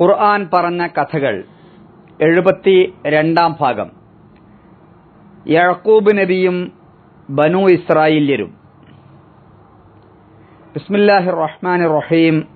ഖുർആൻ പറഞ്ഞ കഥകൾ എഴുപത്തി രണ്ടാം ഭാഗം. യഴക്കൂബ് നബിയും ബനു ഇസ്രായേല്യരും. ബിസ്മില്ലാഹി റഹ്മാൻ റഹീം.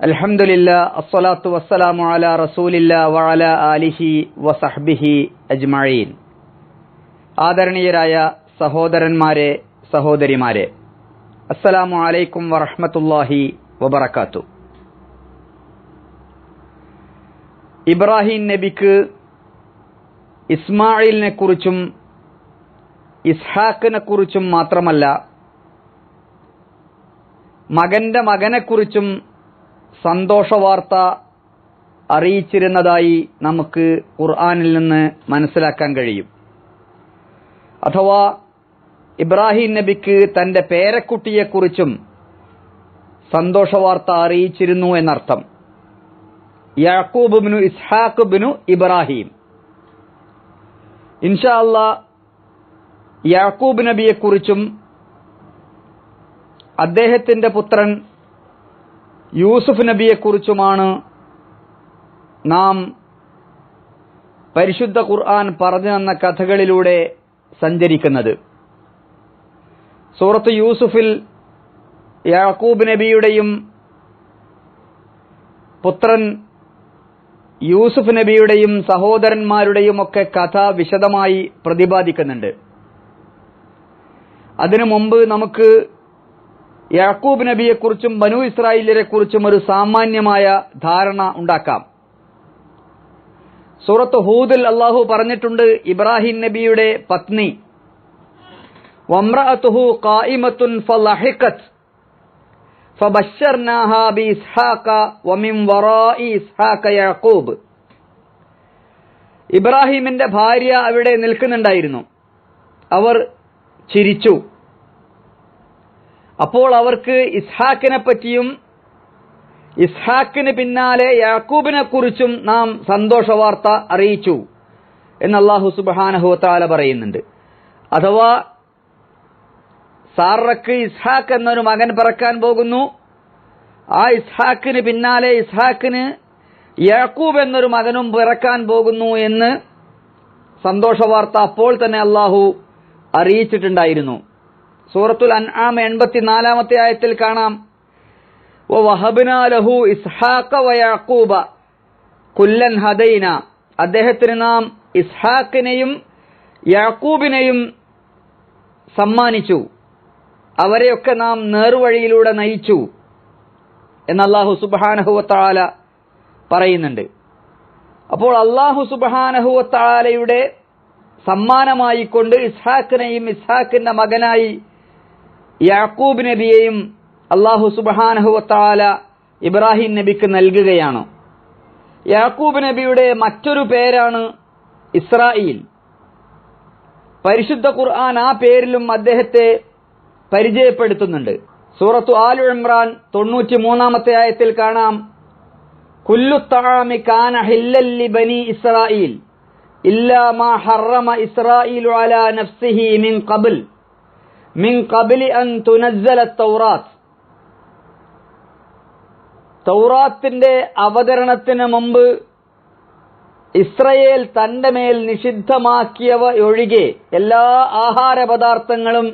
അൽഹംദുലില്ല അസ്സലാത്തു വസ്സലാമു അല റസൂലില്ല വഅല ആലിഹി വസഹ്ബിഹി അജ്മഈൻ. ആദരണീയരായ സഹോദരന്മാരെ സഹോദരിമാരെ അസ്സലാമു അലൈക്കും വറഹ്മത്തുള്ളാഹി വബറകാത്തു. ഇബ്രാഹിം നബിക്ക് ഇസ്മായിലിനെ കുറിച്ചും ഇസ്ഹാക്കിനെ കുറിച്ചും മാത്രമല്ല മകന്റെ മകനെക്കുറിച്ചും സന്തോഷവാർത്ത അറിയിച്ചിരുന്നതായി നമുക്ക് ഖുർആാനിൽ നിന്ന് മനസ്സിലാക്കാൻ കഴിയും. അഥവാ ഇബ്രാഹിം നബിക്ക് തന്റെ പേരക്കുട്ടിയെക്കുറിച്ചും സന്തോഷവാർത്ത അറിയിച്ചിരുന്നു എന്നർത്ഥം. യാക്കൂബ് ബിനു ഇസ്ഹാഖ് ബിനു ഇബ്രാഹിം. ഇൻഷാ അല്ലാ യാക്കൂബ് നബിയെക്കുറിച്ചും അദ്ദേഹത്തിന്റെ പുത്രൻ യൂസുഫ് നബിയെക്കുറിച്ചുമാണ് നാം പരിശുദ്ധ ഖുർആൻ പറഞ്ഞു തന്ന കഥകളിലൂടെ സഞ്ചരിക്കുന്നത്. സൂറത്ത് യൂസുഫിൽ യാക്കൂബ് നബിയുടെയും പുത്രൻ യൂസുഫ് നബിയുടെയും സഹോദരന്മാരുടെയും ഒക്കെ കഥ വിശദമായി പ്രതിപാദിക്കുന്നുണ്ട്. അതിനു മുമ്പ് നമുക്ക് യാക്കൂബ് നബിയെക്കുറിച്ചും ബനു ഇസ്രായേലിനെ കുറിച്ചും ഒരു സാമാന്യമായ ധാരണ ഉണ്ടാക്കാം. സൂറത്ത് ഹൂദിൽ അള്ളാഹു പറഞ്ഞിട്ടുണ്ട് ഇബ്രാഹിം നബിയുടെ പത്നി വമ്രഅത്തുഹു കായിമത്തുൻ ഫലഹിഖത് ഇബ്രാഹിമിന്റെ ഭാര്യ അവിടെ നിൽക്കുന്നുണ്ടായിരുന്നു. അവർ ചിരിച്ചു. അപ്പോൾ അവർക്ക് ഇസ്ഹാക്കിനെ പറ്റിയും ഇസ്ഹാക്കിന് പിന്നാലെ യാക്കൂബിനെ കുറിച്ചും നാം സന്തോഷ വാർത്ത അറിയിച്ചു. എന്ന് അള്ളാഹു സുബാനഹുത്താല പറയുന്നുണ്ട്. അഥവാ സാറക്ക് ഇസ്ഹാഖ് എന്നൊരു മകൻ പറക്കാൻ പോകുന്നു. ആ ഇസ്ഹാക്കിന് പിന്നാലെ ഇസ്ഹാക്കിന് യാക്കൂബ് എന്നൊരു മകനും പിറക്കാൻ പോകുന്നു എന്ന് സന്തോഷ വാർത്ത അപ്പോൾ തന്നെ അള്ളാഹു അറിയിച്ചിട്ടുണ്ടായിരുന്നു. സൂറത്തുൽ അൻആം എൺപത്തിനാലാമത്തെ ആയത്തിൽ കാണാം. ലഹു ഇസ്ഹാഖ വയാക്കൂബ കുല്ലൻ ഹദൈന. അദ്ദേഹത്തിന് നാം ഇസ്ഹാക്കിനെയും യാക്കൂബിനെയും സമ്മാനിച്ചു. അവരെയൊക്കെ നാം നേർവഴിയിലൂടെ നയിച്ചു എന്ന് അള്ളാഹു സുബാനഹുവത്താല പറയുന്നുണ്ട്. അപ്പോൾ അള്ളാഹു സുബാനഹുവത്താലയുടെ സമ്മാനമായിക്കൊണ്ട് ഇസ്ഹാക്കിനെയും ഇസ്ഹാക്കിന്റെ മകനായി യാക്കൂബ് നബിയെയും അള്ളാഹു സുബാനഹുവത്താല ഇബ്രാഹിം നബിക്ക് നൽകുകയാണ്. യാക്കൂബ് നബിയുടെ മറ്റൊരു പേരാണ് ഇസ്രായേൽ പരിശുദ്ധ ഖുർആൻ ആ പേരിലും അദ്ദേഹത്തെ പരിചയപ്പെടുത്തുന്നുണ്ട്. സൂറത്തു ആലു ഇമ്രാൻ തൊണ്ണൂറ്റി മൂന്നാമത്തെ ആയത്തിൽ കാണാം. കുല്ലു തആമി കാന ഹില്ലല്ലി ബനി ഇസ്രായേൽ ഇല്ലാ മാ ഹറമ ഇസ്രായേലു അലാ നഫ്സിഹി മിൻ ഖബൽ മിൻ ഖബലി അൻ തുനസ്സല തൗറാത്ത്. തൗറാത്തിന്റെ അവതരണത്തിന് മുമ്പ് ഇസ്രയേൽ തന്റെ മേൽ നിഷിദ്ധമാക്കിയവ ഒഴികെ എല്ലാ ആഹാര പദാർത്ഥങ്ങളും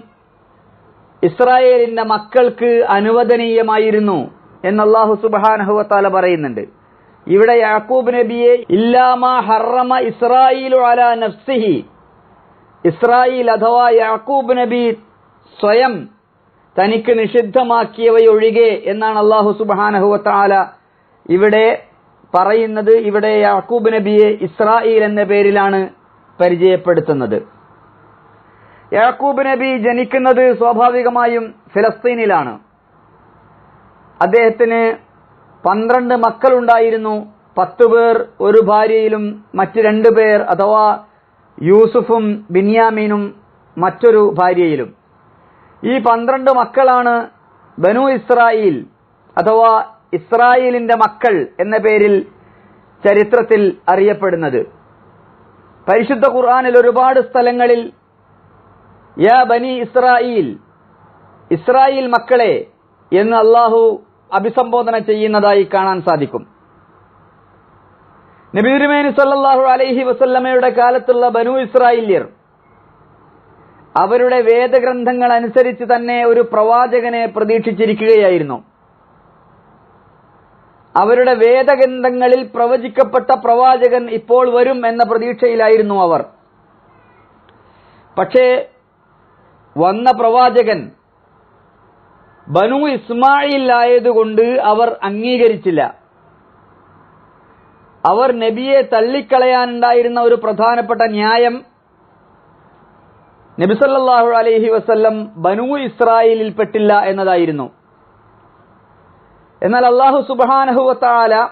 ഇസ്രായേലിന്റെ മക്കൾക്ക് അനുവദനീയമായിരുന്നു എന്ന് അള്ളാഹു സുബാനഹുവത്താല പറയുന്നുണ്ട്. ഇവിടെ യാക്കൂബ് നബിയെ ഇല്ലാമ ഹറമ ഇസ്രായേലു അല നഫ്സിഹി. ഇസ്രായേൽ അഥവാ യാക്കൂബ് നബി സ്വയം തനിക്ക് നിഷിദ്ധമാക്കിയവയൊഴികെ എന്നാണ് അള്ളാഹു സുബാനഹുവത്താല ഇവിടെ പറയുന്നത്. ഇവിടെ യാക്കൂബ് നബിയെ ഇസ്രായേൽ എന്ന പേരിലാണ് പരിചയപ്പെടുത്തുന്നത്. യാക്കൂബ് നബി ജനിക്കുന്നത് സ്വാഭാവികമായും ഫിലസ്തീനിലാണ്. അദ്ദേഹത്തിന് പന്ത്രണ്ട് മക്കളുണ്ടായിരുന്നു. പത്തു പേർ ഒരു ഭാര്യയിലും മറ്റ് രണ്ടു പേർ അഥവാ യൂസുഫും ബിന്യാമീനും മറ്റൊരു ഭാര്യയിലും. ഈ പന്ത്രണ്ട് മക്കളാണ് ബനു ഇസ്രായേൽ അഥവാ ഇസ്രായേലിന്റെ മക്കൾ എന്ന പേരിൽ ചരിത്രത്തിൽ അറിയപ്പെടുന്നത്. പരിശുദ്ധ ഖുർആാനിൽ ഒരുപാട് സ്ഥലങ്ങളിൽ യാ ബനി ഇസ്രായേൽ ഇസ്രായേൽ മക്കളെ എന്ന് അള്ളാഹു അഭിസംബോധന ചെയ്യുന്നതായി കാണാൻ സാധിക്കും. നബി സല്ലാഹു അലൈഹി വസല്ലമയുടെ കാലത്തുള്ള ബനു ഇസ്രായേല്യർ അവരുടെ വേദഗ്രന്ഥങ്ങൾ അനുസരിച്ച് തന്നെ ഒരു പ്രവാചകനെ പ്രതീക്ഷിച്ചിരിക്കുകയായിരുന്നു. അവരുടെ വേദഗ്രന്ഥങ്ങളിൽ പ്രവചിക്കപ്പെട്ട പ്രവാചകൻ ഇപ്പോൾ വരും എന്ന പ്രതീക്ഷയിലായിരുന്നു അവർ. പക്ഷേ വന്ന പ്രവാചകൻ ബനു ഇസ്മായിൽ ആയതുകൊണ്ട് അവർ അംഗീകരിച്ചില്ല. അവർ നബിയെ തള്ളിക്കളയാനുണ്ടായിരുന്ന ഒരു പ്രധാനപ്പെട്ട ന്യായം നബി നബിസല്ലാഹു അലൈഹി വസ്ല്ലം ബനു ഇസ്രായേലിൽ പെട്ടില്ല എന്നതായിരുന്നു. എന്നാൽ അള്ളാഹു സുബാനഹുവത്താല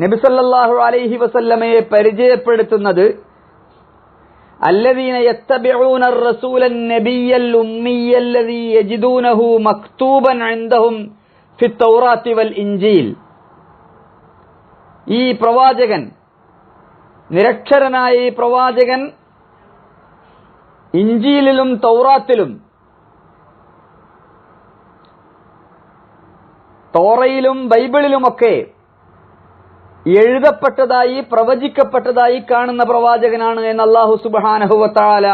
നബിസല്ലാഹു അലൈഹി വസല്ലമയെ പരിചയപ്പെടുത്തുന്നത് الذين يتبعون الرسول النبي الأمي الذي يجدونه مكتوبا عندهم في التوراة والإنجيل ഈ പ്രവാചകൻ നിരക്ഷരനായ ഈ പ്രവാചകൻ ഇഞ്ചിയിലും തൗറാത്തിലും തോറയിലും ബൈബിളിലുമൊക്കെ എഴുതപ്പെട്ടതായി പ്രവചിക്കപ്പെട്ടതായി കാണുന്ന പ്രവാചകനാണ് എന്ന് അള്ളാഹു സുബാനഹുവത്താല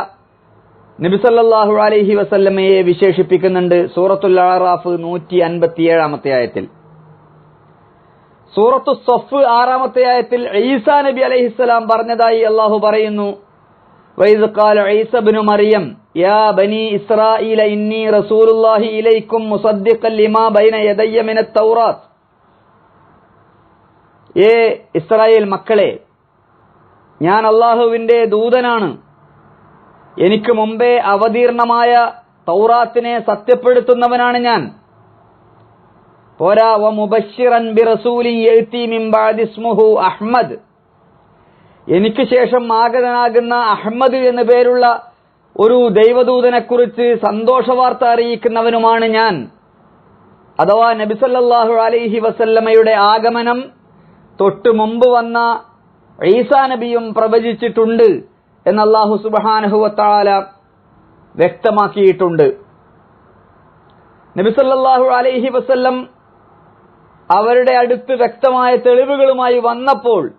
നബിസല്ലാഹു അലൈഹി വസല്ലമയെ വിശേഷിപ്പിക്കുന്നുണ്ട് സൂറത്തുൽ ആറാഫ് നൂറ്റി അൻപത്തിയേഴാമത്തെ ആയത്തിൽ സൂറത്തു സഫ് ആറാമത്തെ ആയത്തിൽ ഈസാ നബി അലൈഹിസ്സലാം പറഞ്ഞതായി അള്ളാഹു പറയുന്നു وإذ قال عيسى بن مريم يا بني إسرائيل إني رسول الله إليكم مصدقا لما بين يدي من التوراة ഏ ഇസ്രായേൽ മക്കളെ ഞാൻ അള്ളാഹുവിന്റെ ദൂതനാണ്. എനിക്ക് മുമ്പേ അവതീർണമായ തൗറാത്തിനെ സത്യപ്പെടുത്തുന്നവനാണ് ഞാൻ. പോരാ വ മുബശ്ശിറൻ ബി റസൂലി അഹ്മദ്. എനിക്ക് ശേഷം ആഗതനാകുന്ന അഹമ്മദ് എന്നു പേരുള്ള ഒരു ദൈവദൂതനെ കുറിച്ച് സന്തോഷവാർത്ത അറിയിക്കുന്നവനുമാണ് ഞാൻ. അഥവാ നബിസല്ലാഹു അലൈഹി വസല്ലമയുടെ ആഗമനം തൊട്ടുമുമ്പ് വന്ന ഈസാ നബിയും പ്രവചിച്ചിട്ടുണ്ട് എന്ന് അള്ളാഹു സുബാനഹുവത്താല വ്യക്തമാക്കിയിട്ടുണ്ട്. നബിസല്ലാഹു അലൈഹി വസ്ല്ലം അവരുടെ അടുത്ത് വ്യക്തമായ തെളിവുകളുമായി വന്നപ്പോൾ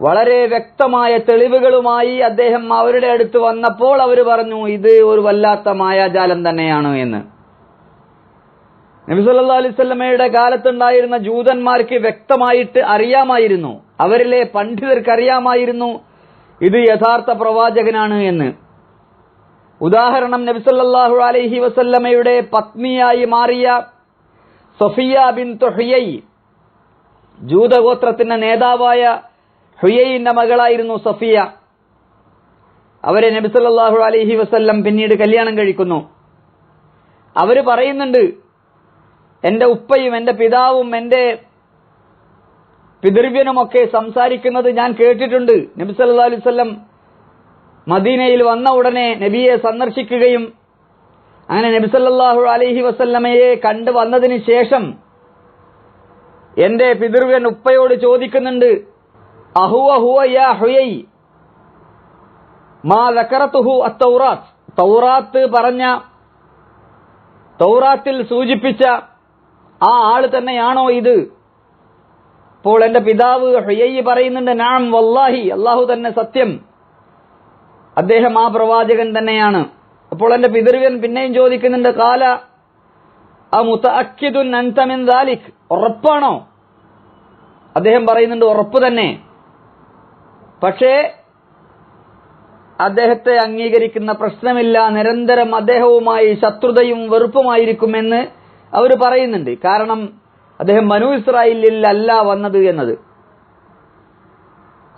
വളരെ വ്യക്തമായ തെളിവുകളുമായി അദ്ദേഹം അവരുടെ അടുത്ത് വന്നപ്പോൾ അവർ പറഞ്ഞു ഇത് ഒരു വല്ലാത്ത മായാജാലം തന്നെയാണ് എന്ന്. നബി സല്ലല്ലാഹു അലൈഹി വസല്ലമയുടെ കാലത്തുണ്ടായിരുന്ന ജൂതന്മാർക്ക് വ്യക്തമായിട്ട് അറിയാമായിരുന്നു. അവരിലെ പണ്ഡിതർക്ക് അറിയാമായിരുന്നു ഇത് യഥാർത്ഥ പ്രവാചകനാണ് എന്ന്. ഉദാഹരണം നബി സല്ലല്ലാഹു അലൈഹി വസല്ലമയുടെ പത്നിയായി മാറിയ സഫിയ ബിൻ ഹുയൈ ജൂതഗോത്രത്തിന്റെ നേതാവായ ഹുയൈന്റെ മകളായിരുന്നു സഫിയ. അവരെ നബി സല്ലല്ലാഹു അലൈഹി വസല്ലം പിന്നീട് കല്യാണം കഴിക്കുന്നു. അവർ പറയുന്നുണ്ട് എന്റെ ഉപ്പയും എന്റെ പിതാവും എന്റെ പിതൃവ്യനുമൊക്കെ സംസാരിക്കുന്നത് ഞാൻ കേട്ടിട്ടുണ്ട്. നബി സല്ലല്ലാഹു അലൈഹി വസല്ലം മദീനയിൽ വന്ന ഉടനെ നബിയെ സന്ദർശിക്കുകയും അങ്ങനെ നബി സല്ലാഹു അലൈഹി വസല്ലമയെ കണ്ടു വന്നതിന് ശേഷം എന്റെ പിതൃവ്യൻ ഉപ്പയോട് ചോദിക്കുന്നുണ്ട് അഹുവ ഹുവ മാ അത്തൗറാത്ത്? തൗറാത്ത് പറഞ്ഞ തൗറാത്തിൽ സൂചിപ്പിച്ച ആ ആൾ തന്നെയാണോ ഇത്? അപ്പോൾ എന്റെ പിതാവ് ഹയ്യ പറയുന്നുണ്ട് നാം വല്ലാഹി അള്ളാഹു തന്നെ സത്യം. അദ്ദേഹം ആ പ്രവാചകൻ തന്നെയാണ്. അപ്പോൾ എന്റെ പിതൃവൻ പിന്നെയും ചോദിക്കുന്നുണ്ട് കാല ആ മുത്തഅക്കിദുൻ അൻത മിൻ ദാലിക് ഉറപ്പാണോ? അദ്ദേഹം പറയുന്നുണ്ട് ഉറപ്പ് തന്നെ. പക്ഷേ അദ്ദേഹത്തെ അംഗീകരിക്കുന്ന പ്രശ്നമില്ല. നിരന്തരം അദ്ദേഹവുമായി ശത്രുതയും വെറുപ്പുമായിരിക്കുമെന്ന് അവർ പറയുന്നുണ്ട്. കാരണം അദ്ദേഹം മനു ഇസ്രായേലിൽ അല്ല വന്നത് എന്നത്.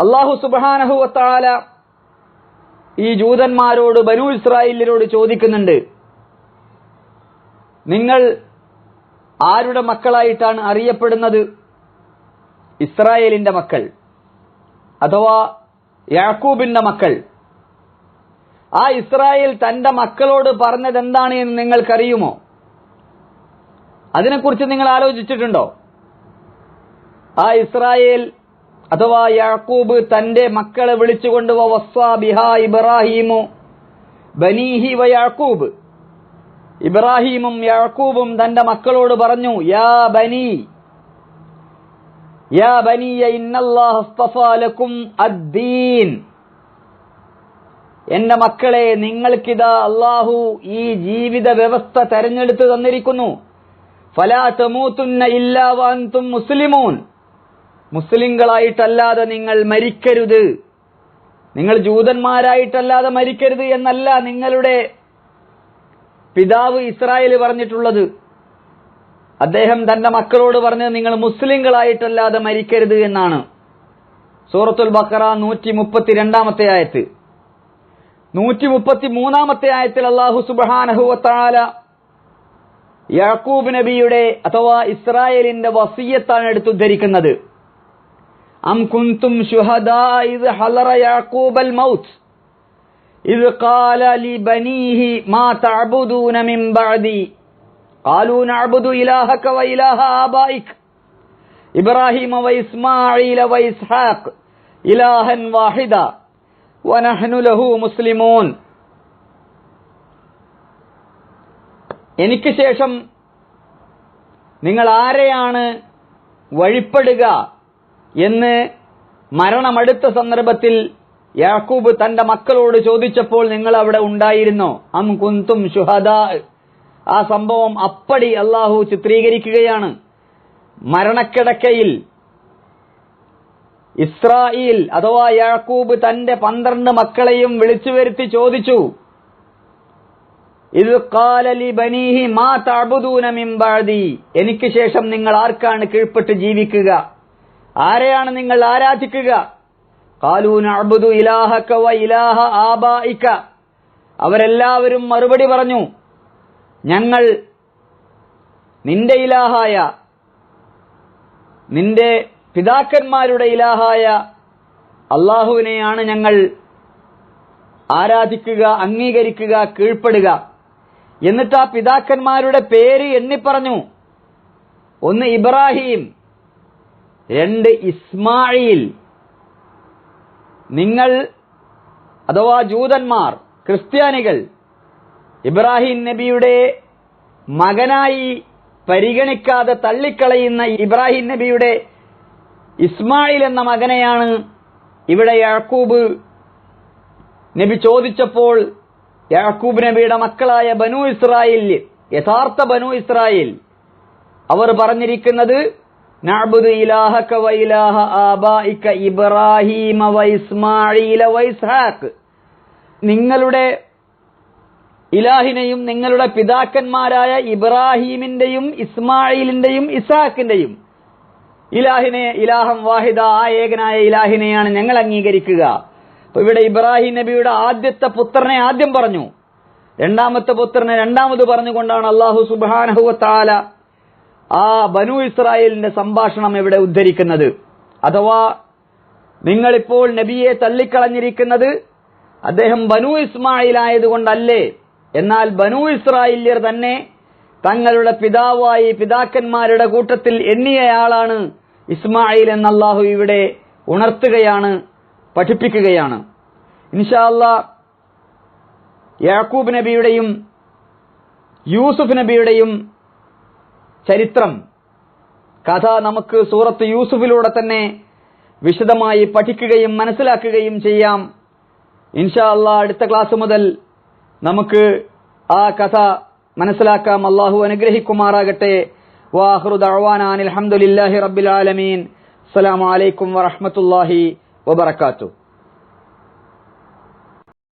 അള്ളാഹു സുബാനഹുവത്താല ഈ ജൂതന്മാരോട് ബനു ഇസ്രായേലിനോട് ചോദിക്കുന്നുണ്ട്. നിങ്ങൾ ആരുടെ മക്കളായിട്ടാണ് അറിയപ്പെടുന്നത്? ഇസ്രായേലിന്റെ മക്കൾ അഥവാ യാക്കൂബിന്റെ മക്കൾ. ആ ഇസ്രായേൽ തന്റെ മക്കളോട് പറഞ്ഞതെന്താണ് എന്ന് നിങ്ങൾക്കറിയുമോ? അതിനെക്കുറിച്ച് നിങ്ങൾ ആലോചിച്ചിട്ടുണ്ടോ? ആ ഇസ്രായേൽ അഥവാ യാക്കൂബ് തന്റെ മക്കളെ വിളിച്ചുകൊണ്ട് ബിഹ ഇബ്രാഹിമു ബനീഹി വ യാക്കൂബ്. ഇബ്രാഹീമും യാക്കൂബും തന്റെ മക്കളോട് പറഞ്ഞു യാ ബനി യാ ബനിയ ഇന്നല്ലാഹും എന്റെ മക്കളെ നിങ്ങൾക്കിതാ അള്ളാഹു ഈ ജീവിത വ്യവസ്ഥ തെരഞ്ഞെടുത്ത് തന്നിരിക്കുന്നു. ഫലാ ഇല്ലാവാൻതും മുസ്ലിമൂൻ. മുസ്ലിങ്ങളായിട്ടല്ലാതെ നിങ്ങൾ മരിക്കരുത്. നിങ്ങൾ ജൂതന്മാരായിട്ടല്ലാതെ മരിക്കരുത് എന്നല്ല നിങ്ങളുടെ പിതാവ് ഇസ്രായേൽ പറഞ്ഞിട്ടുള്ളത്. അദ്ദേഹം തന്റെ മക്കളോട് പറഞ്ഞത് നിങ്ങൾ മുസ്ലിങ്ങളായിട്ടല്ലാതെ മരിക്കരുത് എന്നാണ്. സൂറത്തുൽ ബക്കറ നൂറ്റി മുപ്പത്തി രണ്ടാമത്തെ ആയത്ത്. നൂറ്റി മുപ്പത്തി മൂന്നാമത്തെ ആയത്തിൽ അള്ളാഹു സുബാനഹുവത്താല യാക്കൂബ് നബിയുടെ അഥവാ ഇസ്രായേലിന്റെ വസീയത്താണ് എടുത്തുദ്ധരിക്കുന്നത് അം കുന്തും ശുഹദാ ഇത് ഹലറ യാക്കൂബൽ മൗത്ത് إذ قال لبنيه ما تعبدون من بعدي قالوا نعبد إلهك وإله آبائك إبراهيم وإسماعيل وإسحاق إلها واحدا ونحن له مسلمون എനിക്ക് ശേഷം നിങ്ങൾ ആരെയാണ് വഴിപ്പെടുക എന്ന് മരണമടുത്ത സന്ദർഭത്തിൽ യാക്കൂബ് തന്റെ മക്കളോട് ചോദിച്ചപ്പോൾ നിങ്ങൾ അവിടെ ഉണ്ടായിരുന്നോ. അം കുന്തും ഷുഹദ ആ സംഭവം അപ്പടി അള്ളാഹു ചിത്രീകരിക്കുകയാണ്. മരണക്കിടക്കയിൽ ഇസ്രായേൽ അഥവാ യാക്കൂബ് തന്റെ പന്ത്രണ്ട് മക്കളെയും വിളിച്ചു വരുത്തി ചോദിച്ചു ഇത് കാലലി ബനീഹി മാ തഅബുദൂന മിൻ ബഅദി എനിക്ക് ശേഷം നിങ്ങൾ ആർക്കാണ് കീഴ്പ്പെട്ട് ജീവിക്കുക? ആരെയാണ് നിങ്ങൾ ആരാധിക്കുക? ഇലാഹക വ ഇലാഹ അവരെല്ലാവരും മറുപടി പറഞ്ഞു ഞങ്ങൾ നിന്റെ ഇലാഹായ നിന്റെ പിതാക്കന്മാരുടെ ഇലാഹായ അള്ളാഹുവിനെയാണ് ഞങ്ങൾ ആരാധിക്കുക അംഗീകരിക്കുക കീഴ്പ്പെടുക. എന്നിട്ട് ആ പിതാക്കന്മാരുടെ പേര് എണ്ണിപ്പറഞ്ഞു ഒന്ന് ഇബ്രാഹിം രണ്ട് ഇസ്മായിൽ. നിങ്ങൾ അഥവാ ജൂതന്മാർ ക്രിസ്ത്യാനികൾ ഇബ്രാഹിം നബിയുടെ മകനായി പരിഗണിക്കാതെ തള്ളിക്കളയുന്ന ഇബ്രാഹിം നബിയുടെ ഇസ്മായിൽ എന്ന മകനെയാണ് ഇവിടെ യാക്കൂബ് നബി ചോദിച്ചപ്പോൾ യാക്കൂബ് നബിയുടെ മക്കളായ ബനു ഇസ്രായേൽ യഥാർത്ഥ ബനു ഇസ്രായേൽ. അവർ പറഞ്ഞിരിക്കുന്നത് ഇലാഹക വ ഇലാഹ വ ഇസ്മാഈല വ ഇസ്ഹാഖ്. നിങ്ങളുടെ ഇലാഹിനെയും നിങ്ങളുടെ പിതാക്കന്മാരായ ഇബ്രാഹീമിന്റെയും ഇസ്മായിലിന്റെയും ഇസാഖിന്റെയും ഇലാഹിനെ ഇലാഹം വാഹിദ ആ ഏകനായ ഇലാഹിനെയാണ് ഞങ്ങൾ അംഗീകരിക്കുക. ഇവിടെ ഇബ്രാഹിം നബിയുടെ ആദ്യത്തെ പുത്രനെ ആദ്യം പറഞ്ഞു. രണ്ടാമത്തെ പുത്രനെ രണ്ടാമത് പറഞ്ഞുകൊണ്ടാണ് അള്ളാഹു സുബാനഹുവ താല ആ ബനു ഇസ്രായേലിന്റെ സംഭാഷണം ഇവിടെ ഉദ്ധരിക്കുന്നത്. അഥവാ നിങ്ങളിപ്പോൾ നബിയെ തള്ളിക്കളഞ്ഞിരിക്കുന്നത് അദ്ദേഹം ബനു ഇസ്മായിൽ ആയതുകൊണ്ടല്ലേ എന്നാൽ ബനു ഇസ്രായേല്യർ തന്നെ തങ്ങളുടെ പിതാവായി പിതാക്കന്മാരുടെ കൂട്ടത്തിൽ എണ്ണിയയാളാണ് ഇസ്മായിൽ എന്ന് അള്ളാഹു ഇവിടെ ഉണർത്തുകയാണ്. പഠിപ്പിക്കുകയാണ്. ഇൻഷാല്ല യാക്കൂബ് നബിയുടെയും യൂസുഫ് നബിയുടെയും ചരിത്രം കഥ നമുക്ക് സൂറത്ത് യൂസുഫിലൂടെ തന്നെ വിശദമായി പഠിക്കുകയും മനസ്സിലാക്കുകയും ചെയ്യാം. ഇൻഷാല്ല അടുത്ത ക്ലാസ് മുതൽ നമുക്ക് ആ കഥ മനസ്സിലാക്കാം. അള്ളാഹു അനുഗ്രഹിക്കുമാറാകട്ടെ. വാഹ്റു അഹ്വാനാൻ അലഹമുല്ലാഹി റബ്ബിൽ ആലമീൻ. അസ്സലാമു അലൈക്കും വറഹ്മത്തുള്ളാഹി വബറകാതുഹു